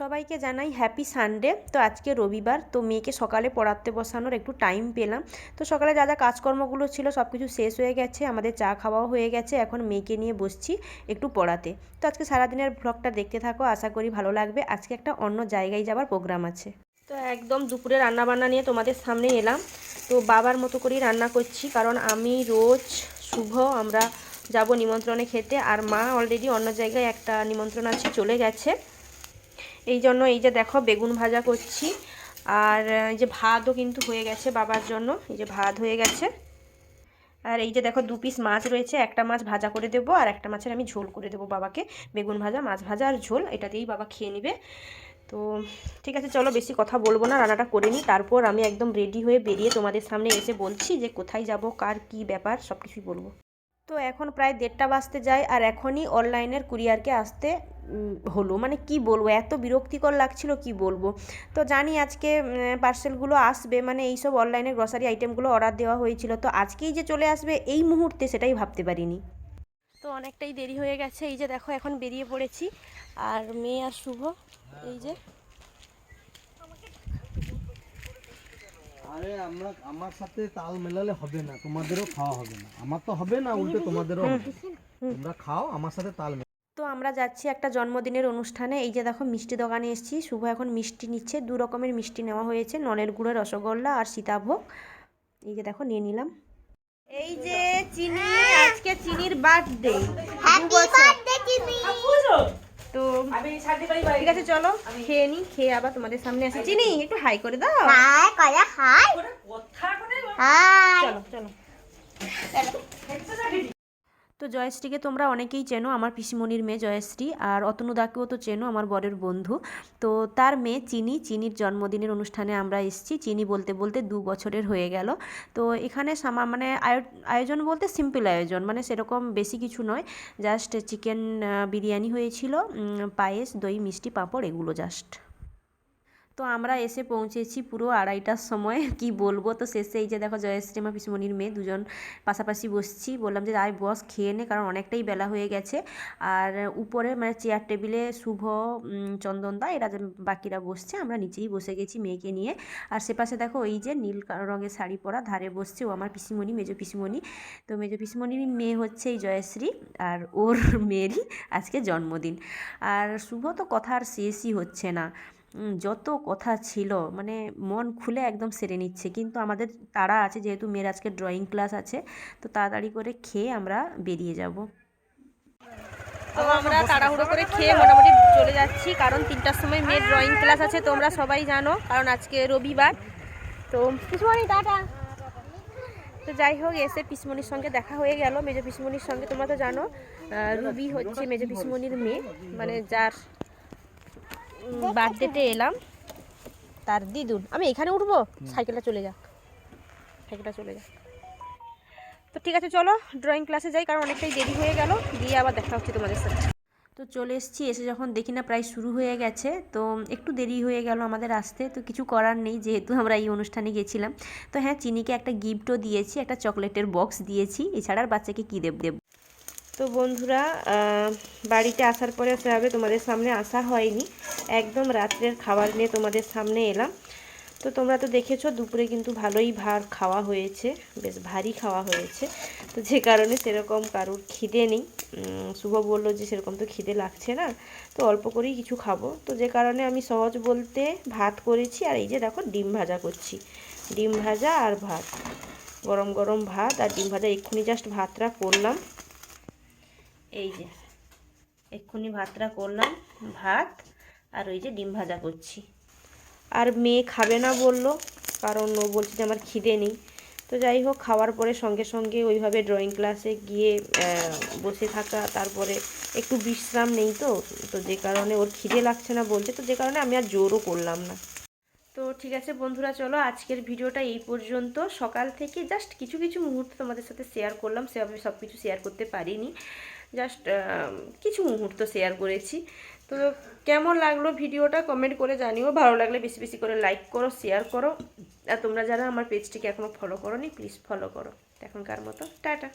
সবাইকে জানাই happy Sunday তো আজকে রবিবার, তো মেয়েকে সকালে পড়াতে বসানোর একটু টাইম পেলাম। তো সকালে যা যা কাজকর্মগুলো ছিল সব কিছু শেষ হয়ে গেছে, আমাদের চা খাওয়াও হয়ে গেছে, এখন মেয়েকে নিয়ে বসছি একটু পড়াতে। তো আজকে সারাদিনের ভ্লগটা দেখতে থাকো, আশা করি ভালো লাগবে। আজকে একটা অন্য জায়গায় যাওয়ার প্রোগ্রাম আছে। তো একদম দুপুরে রান্না বান্না নিয়ে তোমাদের সামনে এলাম। তো বাবার মতো করেই রান্না করছি, কারণ আমি রোজ শুভ আমরা যাব নিমন্ত্রণে খেতে, আর মা অলরেডি অন্য জায়গায় একটা নিমন্ত্রণ আছে, চলে গেছে। এই জন্য এই যে দেখো বেগুন ভাজা করছি। আর এই যে ভাতও কিন্তু হয়ে গেছে বাবার জন্য। এই যে ভাত হয়ে গেছে। আর এই যে দেখো দু পিস মাছ রয়েছে। একটা মাছ ভাজা করে দেবো আর একটা মাছের আমি ঝোল করে দেবো বাবাকে। বেগুন ভাজা, মাছ ভাজা আর ঝোল, এটা দিয়েই বাবা খেয়ে নেবে। তো ঠিক আছে, চলো বেশি কথা বলব না, রান্নাটা করে নিই। তারপর আমি একদম রেডি হয়ে বেরিয়ে তোমাদের সামনে এসে বলছি যে কোথায় যাব, কার কি ব্যাপার সব কিছুই বলব। তো এখন প্রায় দেড়টা বাজতে যায় আর এখনই অনলাইনের কুরিয়ারকে আসতে হলো। মানে কি বলব? এত বিরক্তিকর লাগছিল, কি বলব? তো জানি আজকে পার্সেলগুলো আসবে। মানে এইসব অনলাইনে গ্রসারি আইটেমগুলো অর্ডার দেওয়া হয়েছিল। তো আজকেই যে চলে আসবে, এই মুহূর্তে সেটাই ভাবতে পারিনি। তো অনেকটাই দেরি হয়ে গেছে। এই যে দেখো, এখন বেরিয়ে পড়েছি। আর মেয়ে আর শুভ, এই যে আরে আমরা আমার সাথে তাল মেলালে হবে না তোমাদেরও খাওয়া হবে না। আমার তো হবে না উল্টে তোমাদেরও হবে। তোমরা খাও আমার সাথে তাল তো আমরা যাচ্ছি একটা জন্মদিনের অনুষ্ঠানে। এই যে দেখো মিষ্টি দোকানে এসেছি। শুভ এখন মিষ্টি নিচ্ছে। দু রকমের মিষ্টি নেওয়া হয়েছে। নলের গুঁড়ো রসগোল্লা আর সীতাভোগ। এই যে দেখো নিয়ে নিলাম। এই যে চিনি আজকে চিনির বার্থডে ঠিক আছে চলো খেয়ে নি খেয়ে আবার তোমাদের সামনে আসি। চিনি একটু হাই করে দাও। হাই করে হাই। হাই চলো চলো তো জয়শ্রীকে তোমরা অনেকেই চেনো, আমার পিসিমণির মেয়ে জয়শ্রী আর অতনুদাকেও তো চেনো, আমার বরের বন্ধু। তো তার মেয়ে চিনি, চিনির জন্মদিনের অনুষ্ঠানে আমরা এসেছি। চিনি বলতে বলতে দু বছরের হয়ে গেল। তো এখানে সামা মানে আয়ো- আয়োজন বলতে সিম্পল আয়োজন মানে সেরকম বেশি কিছু নয়। জাস্ট চিকেন বিরিয়ানি হয়েছিল পায়েস, দই, মিষ্টি, পাঁপড়, এগুলো জাস্ট তো আমরা এসে পৌঁছেছি পুরো আড়াইটার সময়, কি বলব? তো শেষে এই যে দেখো জয়শ্রী আমার পিসমণির মেয়ে দুজন পাশাপাশি বসছি। বললাম যে, আয় বস, খেয়ে নে, কারণ অনেকটাই বেলা হয়ে গেছে। আর উপরে মানে চেয়ার টেবিলে শুভ চন্দনদা এরা বাকিরা বসছে, আমরা নিচেই বসে গেছি মেয়েকে নিয়ে। আর সে পাশে দেখো এই যে নীল রঙের শাড়ি পরা ধারে বসছে ও আমার পিসিমণি, মেজো পিসিমণি। তো মেজো পিসিমণির মেয়ে হচ্ছে এই জয়শ্রী আর ওর মেয়েরই আজকে জন্মদিন। আর শুভ তো কথা আর শেষই হচ্ছে না। যত কথা ছিল মানে মন খুলে একদম সেরে নিচ্ছে। কিন্তু আমাদের তাড়া আছে, যেহেতু মেয়ের আজকে ড্রয়িং ক্লাস আছে, তো তাড়াতাড়ি করে খেয়ে আমরা বেরিয়ে যাব। তো আমরা তাড়াহুড়ো করে খেয়ে মোটামুটি চলে যাচ্ছি, কারণ তিনটার সময় মেয়ের ড্রয়িং ক্লাস আছে, তোমরা সবাই জানো, কারণ আজকে রবিবার। তো পিসমণি টাটা। তো যাই হোক, এসে পিসমণির সঙ্গে দেখা হয়ে গেল। মেজো পিসমনির সঙ্গে তোমরা তো জানো রুবি হচ্ছে মেজো পিসমণির মেয়ে মানে যার বার্থডেতে এলাম। তার দিদুন। আমি এখানে উঠবো? সাইকেলটা চলে যাক। সাইকেলটা চলে যাক। তো ঠিক আছে চলো ড্রয়িং ক্লাসে যাই কারণ অনেকটাই দেরি হয়ে গেল। গিয়ে আবার দেখা হচ্ছে তোমাদের সাথে। তো চলে এসেছি এসে যখন দেখি না প্রায় শুরু হয়ে গেছে তো একটু দেরি হয়ে গেল আমাদের আসতে তো কিছু করার নেই যেহেতু আমরা এই অনুষ্ঠানে গেছিলাম। তো হ্যাঁ চিনিকে একটা গিফটও দিয়েছি একটা চকলেটের বক্স দিয়েছি। এছাড়া আর বাচ্চাকে কী দেব দেব? তো বন্ধুরা বাড়িতে আসার পরে সেভাবে তোমাদের সামনে আসা হয়নি। একদম রাত্রের খাবার নিয়ে তোমাদের সামনে এলাম। তো তোমরা তো দেখেছ, দুপুরে কিন্তু ভালোই ভার খাওয়া হয়েছে, বেশ ভারী খাওয়া হয়েছে। তো যে কারণে সেরকম কারুর খিদে নেই। শুভ বলল যে সেরকম তো খিদে লাগছে না, তো অল্প করেই কিছু খাব। তো যে কারণে আমি সহজ বলতে ভাত করেছি, আর এই যে দেখো ডিম ভাজা করছি। ডিম ভাজা আর ভাত, গরম গরম ভাত, আর ডিম ভাজা এক্ষুনি জাস্ট ভাতটা করলাম। এই যে, এক্ষুনি ভাতটা করলাম, ভাত আর ওই যে ডিম ভাজা করছি। আর মেয়ে খাবে না বলল, কারণ ও বলছে যে আমার খিদে নেই। তো যাই হোক, খাওয়ার পরে সঙ্গে সঙ্গে ওইভাবে ড্রয়িং ক্লাসে গিয়ে বসে থাকা, তারপরে একটু বিশ্রাম নেই তো তো যে কারণে ওর খিদে লাগছে না বলছে, তো যে কারণে আমি আর জোরও করলাম না। তো ঠিক আছে বন্ধুরা, চলো আজকের ভিডিওটা এই পর্যন্ত। সকাল থেকে জাস্ট কিছু কিছু মুহূর্ত তোমাদের সাথে শেয়ার করলাম, সেভাবে সব কিছু শেয়ার করতে পারিনি। জাস্ট কিছু মুহূর্ত শেয়ার করেছি। তো কেমন লাগল ভিডিওটা? কমেন্ট করে জানিও। ভালো লাগলে বেশি বেশি করে লাইক করো শেয়ার করো। আর তোমরা যারা আমার পেজটিকে এখনও ফলো করো নি প্লিজ ফলো করো। এখনকার মতো, টাটা।